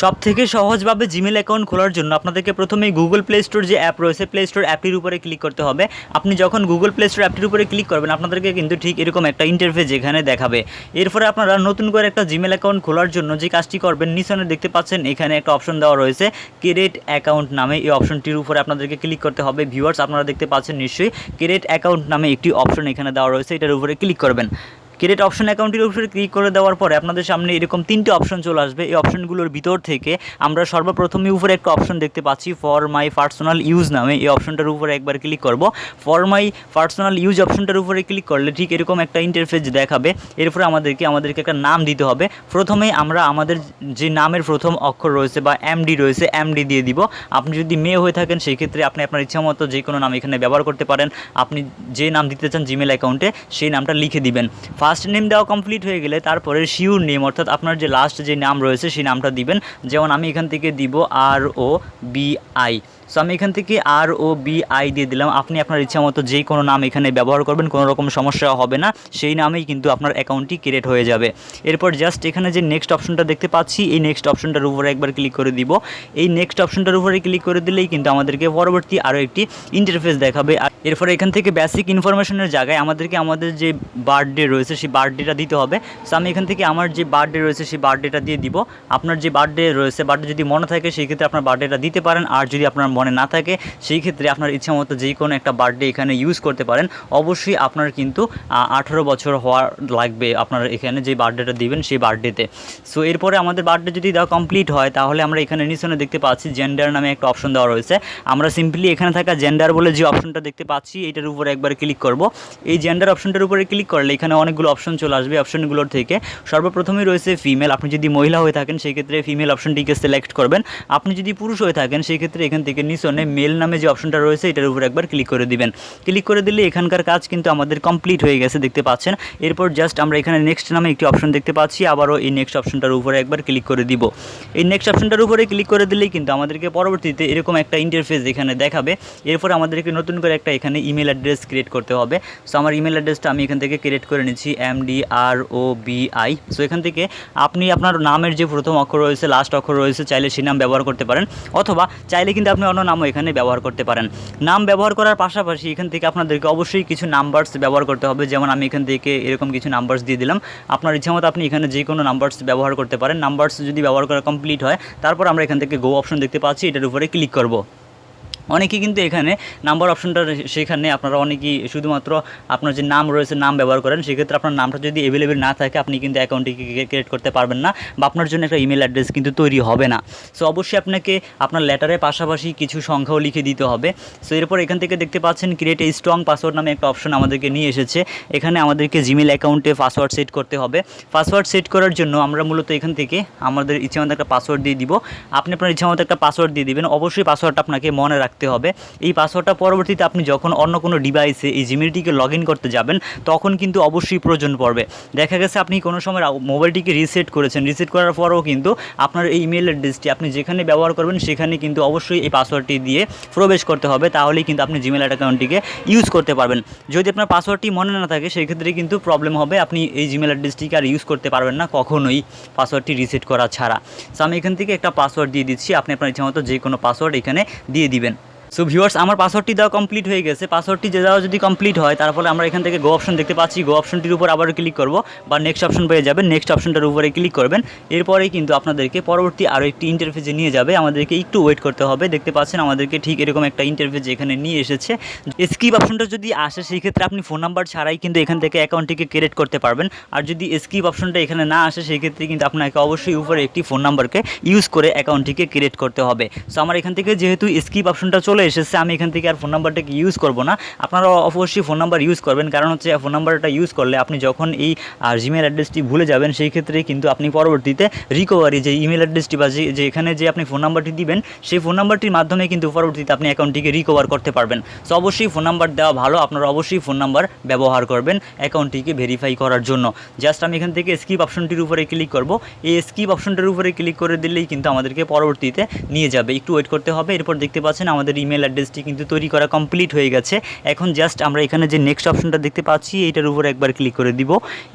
সব থেকে সহজভাবে জিমেল অ্যাকাউন্ট খোলার জন্য আপনাদেরকে প্রথমেই গুগল প্লে স্টোর যে অ্যাপ রয়েছে প্লে স্টোর অ্যাপটির উপরে ক্লিক করতে হবে। আপনি যখন গুগল প্লে স্টোর অ্যাপটির উপরে ক্লিক করবেন, আপনাদেরকে কিন্তু ঠিক এরকম একটা ইন্টারফেস এখানে দেখাবে। এরপরে আপনারা নতুন করে একটা জিমেল অ্যাকাউন্ট খোলার জন্য যে কাজটি করবেন, নিচনে দেখতে পাচ্ছেন, এখানে একটা অপশন দেওয়া রয়েছে ক্রিয়েট অ্যাকাউন্ট নামে এই অপশনটির উপরে আপনাদেরকে ক্লিক করতে হবে। ভিউয়ার্স আপনারা দেখতে পাচ্ছেন নিশ্চয়ই ক্রিয়েট অ্যাকাউন্ট নামে একটি অপশন এখানে দেওয়া রয়েছে, এটার উপরে ক্লিক করবেন। ক্রিয়েট অপশন অ্যাকাউন্টের উপরে ক্লিক করে দেওয়ার পরে আপনাদের সামনে এরকম তিনটে অপশন চলে আসবে। এই অপশনগুলোর ভিতর থেকে আমরা সর্বপ্রথমে উপরে একটা অপশন দেখতে পাচ্ছি ফর মাই পার্সোনাল ইউজ নামে। এই অপশনটার উপরে একবার ক্লিক করব। ফর মাই পার্সোনাল ইউজ অপশনটার উপরে ক্লিক করলে ঠিক এরকম একটা ইন্টারফেস দেখাবে। এরপরে আমাদেরকে আমাদেরকে একটা নাম দিতে হবে। প্রথমেই আমরা আমাদের যে নামের প্রথম অক্ষর রয়েছে বা এমডি রয়েছে এমডি দিয়ে দিব। আপনি যদি মেয়ে হয়ে থাকেন সেই ক্ষেত্রে আপনি আপনার ইচ্ছা মতো যে কোনো নাম এখানে ব্যবহার করতে পারেন। আপনি যে নাম দিতে চান জিমেল অ্যাকাউন্টে সেই নামটা লিখে দিবেন। ফার্স্ট নেম দেওয়া কমপ্লিট হয়ে গেলে তারপরে শিওর নেম অর্থাৎ আপনার যে লাস্ট যে নাম রয়েছে, সেই নামটা দিবেন। যেমন আমি এখান থেকে দিব R O B I so আমি এখান থেকে আর ও বি আই দিয়ে দিলাম। আপনি আপনার ইচ্ছা মতো যেই কোনো নাম এখানে ব্যবহার করবেন, কোনো রকম সমস্যা হবে না। সেই নামেই কিন্তু আপনার অ্যাকাউন্টটি ক্রিয়েট হয়ে যাবে। এরপর জাস্ট এখানে যে নেক্সট অপশনটা দেখতে পাচ্ছি, এই নেক্সট অপশনটার উপরে একবার ক্লিক করে দিব। এই নেক্সট অপশনটার উপরে ক্লিক করে দিলেই কিন্তু আমাদেরকে পরবর্তী আরও একটি ইন্টারফেস দেখাবে। আর এরপরে এখান থেকে বেসিক ইনফরমেশনের জায়গায় আমাদেরকে আমাদের যে বার্থডে রয়েছে সেই বার্থডেটা দিতে হবে। সো আমি এখান থেকে আমার যে বার্থডে রয়েছে, সেই বার্থডেটা দিয়ে দিব। আপনার যে বার্থডে রয়েছে বার্থডে যদি মনে থাকে, সেই ক্ষেত্রে আপনার বার্থডেটা দিতে পারেন। আর যদি আপনার মনে না থাকে, সেই ক্ষেত্রে আপনার ইচ্ছা মতো যে কোনো একটা বার্থডে এখানে ইউজ করতে পারেন। অবশ্যই আপনার কিন্তু আঠেরো বছর হওয়ার লাগবে আপনার এখানে যে বার্থডেটা দিবেন সেই বার্থডেতে সো এরপরে আমাদের বার্থডে যদি দেওয়া কমপ্লিট হয়, তাহলে আমরা এখানে নিচনে দেখতে পাচ্ছি জেন্ডার নামে একটা অপশন দেওয়া রয়েছে। আমরা সিম্পলি এখানে থাকা জেন্ডার বলে যে অপশনটা দেখতে পাচ্ছি, এটার উপরে একবার ক্লিক করব। এই জেন্ডার অপশনটার উপরে ক্লিক করলে এখানে অনেকগুলো অপশন চলে আসবে অপশনগুলোর থেকে। সর্বপ্রথমেই রয়েছে ফিমেল আপনি যদি মহিলা হয়ে থাকেন সেই ক্ষেত্রে ফিমেল অপশনটিকে সিলেক্ট করবেন। আপনি যদি পুরুষ হয়ে থাকেন সেই ক্ষেত্রে এখান থেকে নিচনে মেল নামে যে অপশনটা রয়েছে, এটার উপর একবার ক্লিক করে দিবেন। ক্লিক করে দিলে এখানকার কাজ কিন্তু আমাদের কমপ্লিট হয়ে গেছে, দেখতে পাচ্ছেন। এরপর জাস্ট আমরা এখানে নেক্সট নামে একটি অপশন দেখতে পাচ্ছি, আবারও এই নেক্সট অপশনটার উপরে একবার ক্লিক করে দিব। এই নেক্সট অপশনটার উপরে ক্লিক করে দিলেই কিন্তু আমাদেরকে পরবর্তীতে এরকম একটা ইন্টারফেস এখানে দেখাবে। এরপর আমাদেরকে নতুন করে একটা এখানে ইমেল অ্যাড্রেস ক্রিয়েট করতে হবে। সো আমার ইমেল অ্যাড্রেসটা আমি এখান থেকে ক্রিয়েট করে নিচ্ছি। M D R O B I so এখান থেকে আপনি আপনার নামের যে প্রথম অক্ষর রয়েছে লাস্ট অক্ষর রয়েছে, চাইলে সেই নাম ব্যবহার করতে পারেন, অথবা চাইলে কিন্তু আপনি অন্য নামও এখানে ব্যবহার করতে পারেন। নাম ব্যবহার করার পাশাপাশি এখান থেকে আপনাদেরকে অবশ্যই কিছু নাম্বারস ব্যবহার করতে হবে। যেমন আমি এখান থেকে এরকম কিছু নাম্বারস দিয়ে দিলাম। আপনার ইচ্ছা মতো আপনি এখানে যে কোনো নাম্বারস ব্যবহার করতে পারেন। নাম্বারস যদি ব্যবহার করা কমপ্লিট হয়, তারপর আমরা এখান থেকে গো অপশন দেখতে পাচ্ছি। এটার উপরে ক্লিক করব। অনেকেই কিন্তু এখানে নাম্বার অপশনটা সেখানে আপনারা অনেকেই শুধুমাত্র আপনার যে নাম রয়েছে, নাম ব্যবহার করেন, সেক্ষেত্রে আপনার নামটা যদি অ্যাভেলেবেল না থাকে, আপনি কিন্তু অ্যাকাউন্টটিকে ক্রিয়েট করতে পারবেন না বা আপনার জন্য একটা ইমেল অ্যাড্রেস কিন্তু তৈরি হবে না। সো অবশ্যই আপনাকে আপনার লেটারের পাশাপাশি কিছু সংখ্যাও লিখে দিতে হবে। সো এরপর এখান থেকে দেখতে পাচ্ছেন ক্রিয়েট এ স্ট্রং পাসওয়ার্ড নামে একটা অপশন আমাদেরকে নিয়ে এসেছে। এখানে আমাদেরকে জিমেল অ্যাকাউন্টে পাসওয়ার্ড সেট করতে হবে। পাসওয়ার্ড সেট করার জন্য আমরা মূলত এখান থেকে আমাদের ইচ্ছে মতো একটা পাসওয়ার্ড দিয়ে দিব। আপনি আপনার ইচ্ছা মতো একটা পাসওয়ার্ড দিয়ে দিবেন। অবশ্যই পাসওয়ার্ডটা আপনাকে মনে রাখতে হবে। এই পাসওয়ার্ডটা পরবর্তীতে আপনি যখন অন্য কোনো ডিভাইসে এই জিমেলটিকে লগ করতে যাবেন, তখন কিন্তু অবশ্যই প্রয়োজন পড়বে। দেখা গেছে আপনি কোনো সময় মোবাইলটিকে রিসেট করেছেন। রিসেট করার পরেও কিন্তু আপনার এই ইমেল অ্যাড্রেসটি আপনি যেখানে ব্যবহার করবেন, সেখানে কিন্তু অবশ্যই এই পাসওয়ার্ডটি দিয়ে প্রবেশ করতে হবে। তাহলেই কিন্তু আপনি জিমেল অ্যাকাউন্টটিকে ইউজ করতে পারবেন। যদি আপনার পাসওয়ার্ডটি মনে না থাকে সেই ক্ষেত্রে কিন্তু প্রবলেম হবে। আপনি এই জিমেল অ্যাড্রেসটিকে আর ইউজ করতে পারবেন না কখনোই পাসওয়ার্ডটি রিসেট করা ছাড়া। সো আমি এখান থেকে একটা পাসওয়ার্ড দিয়ে দিচ্ছি। আপনি আপনার ইচ্ছা মতো যে কোনো পাসওয়ার্ড এখানে দিয়ে দিবেন। সো ভিউয়ার্স আমার পাসওয়ার্ডটি দেওয়া কমপ্লিট হয়ে গেছে। পাসওয়ার্ডটি যে দেওয়া যদি কমপ্লিট হয় তারপরে আমরা এখান থেকে গো অপশন দেখতে পাচ্ছি। গো অপশনটির উপর আবার ক্লিক করব বা নেক্সট অপশন পেয়ে যাবেন। নেক্সট অপশনটার উপরে ক্লিক করবেন। এরপরেই কিন্তু আপনাদেরকে পরবর্তী আরও একটি ইন্টারফেসে নিয়ে যাবে। আমাদেরকে একটু ওয়েট করতে হবে। দেখতে পাচ্ছেন, আমাদেরকে ঠিক এরকম একটা ইন্টারফেস এখানে নিয়ে এসেছে। স্কিপ অপশনটা যদি আসে, সেই ক্ষেত্রে আপনি ফোন নাম্বার ছাড়াই কিন্তু এখান থেকে অ্যাকাউন্টটিকে ক্রিয়েট করতে পারবেন। আর যদি স্কিপ অপশনটা এখানে না আসে, সেই ক্ষেত্রে কিন্তু আপনাকে অবশ্যই উপরে একটি ফোন নাম্বারকে ইউজ করে অ্যাকাউন্টটিকে ক্রিয়েট করতে হবে। সো আমার এখান থেকে যেহেতু স্কিপ অপশনটা চলে এসেছে, আমি এখান থেকে আর ফোন নাম্বারটাকে ইউজ করব না। আপনারা অবশ্যই ফোন নাম্বার ইউজ করবেন, কারণ হচ্ছে ফোন নাম্বারটা ইউজ করলে আপনি যখন এই জিমেল অ্যাড্রেসটি ভুলে যাবেন, সেই ক্ষেত্রে কিন্তু আপনি পরবর্তীতে রিকভারি যে ইমেল অ্যাড্রেসটি বা যে এখানে যে আপনি ফোন নাম্বারটি দিবেন, সেই ফোন নাম্বারটির মাধ্যমে কিন্তু পরবর্তীতে আপনি অ্যাকাউন্টটিকে রিকভার করতে পারবেন। সো অবশ্যই ফোন নাম্বার দেওয়া ভালো, আপনারা অবশ্যই ফোন নাম্বার ব্যবহার করবেন অ্যাকাউন্টটিকে ভেরিফাই করার জন্য। জাস্ট আমি এখান থেকে স্কিপ অপশনটির উপরে ক্লিক করব। এই স্কিপ অপশনটির উপরে ক্লিক করে দিলেই কিন্তু আমাদেরকে পরবর্তীতে নিয়ে যাবে। একটু ওয়েট করতে হবে, এরপর দেখতে পাচ্ছেন আমাদের ইমেল অ্যাড্রেসটি কিন্তু তৈরি করা কমপ্লিট হয়ে গেছে। এখন জাস্ট আমরা এখানে যে নেক্সট অপশনটা দেখতে পাচ্ছি, এইটার উপর একবার ক্লিক করে দিব।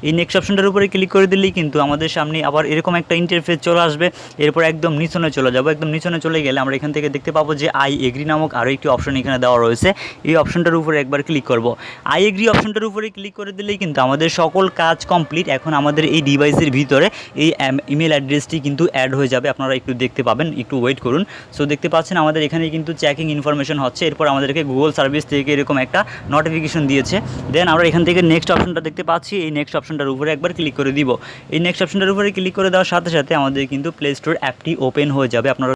এই নেক্সট অপশনটার উপরে ক্লিক করে দিলেই কিন্তু আমাদের সামনে আবার এরকম একটা ইন্টারফেস চলে আসবে। এরপর একদম নিচনে চলে যাব। একদম নিচনে চলে গেলে আমরা এখান থেকে দেখতে পাবো যে আই এগ্রি নামক আরও একটি অপশন এখানে দেওয়া রয়েছে। এই অপশনটার উপরে একবার ক্লিক করব। আই এগ্রি অপশনটার উপরে ক্লিক করে দিলেই কিন্তু আমাদের সকল কাজ কমপ্লিট এখন আমাদের এই ডিভাইসের ভিতরে এই ইমেল অ্যাড্রেসটি কিন্তু অ্যাড হয়ে যাবে। আপনারা একটু দেখতে পাবেন। একটু ওয়েট করুন। সো দেখতে পাচ্ছেন আমাদের এখানে কিন্তু চেকিং ইনফরমেশন হচ্ছে, এরপর আমাদেরকে গুগল সার্ভিস থেকে এরকম একটা নোটিফিকেশন দিয়েছে। দেন আমরা এখান থেকে নেক্সট অপশনটা দেখতে পাচ্ছি, এই নেক্সট অপশনটার উপরে একবার ক্লিক করে দিব। এই নেক্সট অপশনটার উপরে ক্লিক করে দেওয়ার সাথে সাথে আমাদের কিন্তু প্লে স্টোর অ্যাপটি ওপেন হয়ে যাবে। আপনারা